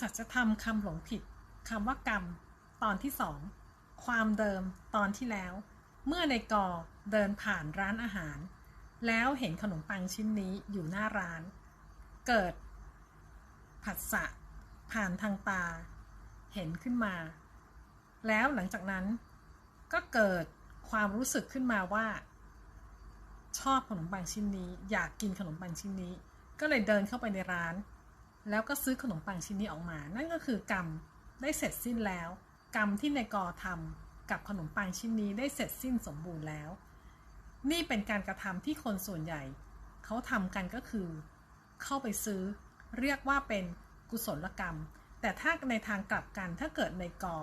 สัจธรรมคำหลงผิดคำว่ากรรม ตอนที่สองความเดิมตอนที่แล้ว เมื่อในกอเดินผ่านร้านอาหาร แล้วเห็นขนมปังชิ้นนี้อยู่หน้าร้าน เกิด ผัสสะผ่านทางตา เห็นขึ้นมา แล้วหลังจากนั้น ก็เกิดความรู้สึกขึ้นมาว่า ชอบขนมปังชิ้นนี้ อยากกินขนมปังชิ้นนี้ ก็เลยเดินเข้าไปในร้าน แล้วก็ซื้อขนมปังชิ้นนี้ออกมา นั่นก็คือกรรมได้เสร็จสิ้นแล้ว กรรมที่ในกอทำกับขนมปังชิ้นนี้ได้เสร็จสิ้นสมบูรณ์แล้ว นี่เป็นการกระทำที่คนส่วนใหญ่ เขาทำกันก็คือ เข้าไปซื้อ เรียกว่าเป็นกุศลกรรม แต่ถ้าในทางกลับกันถ้าเกิดในกอ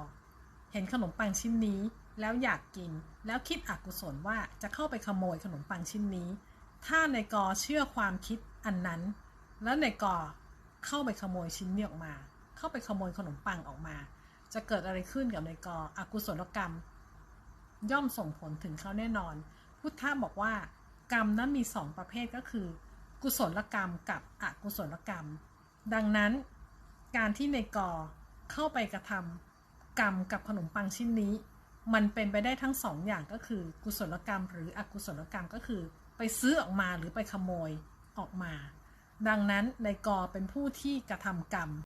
เห็นขนมปังชิ้นนี้แล้วอยากกิน แล้วคิดอกุศลว่าจะเข้าไปขโมยขนมปังชิ้นนี้ ถ้าในกอเชื่อความคิดอันนั้น แล้วในกอ เข้าไปขโมยชิ้นนี้ออกมา เข้าไปขโมยขนมปังออกมา จะเกิดอะไรขึ้นกับในกออกุศลกรรม ย่อมส่งผลถึงเขาแน่นอน พุทธะบอกว่ากรรมนั้นมีสองประเภทก็คือ กุศลกรรมกับอกุศลกรรม ดังนั้น การที่ในกอเข้าไปกระทำกรรมกับขนมปังชิ้นนี้ มันเป็นไปได้ทั้งสองอย่างก็คือ กุศลกรรม หรืออกุศลกรรมก็คือ ไปซื้อออกมาหรือไปขโมยออกมา ดังนั้นในกอเป็นผู้ที่กระทำกรรม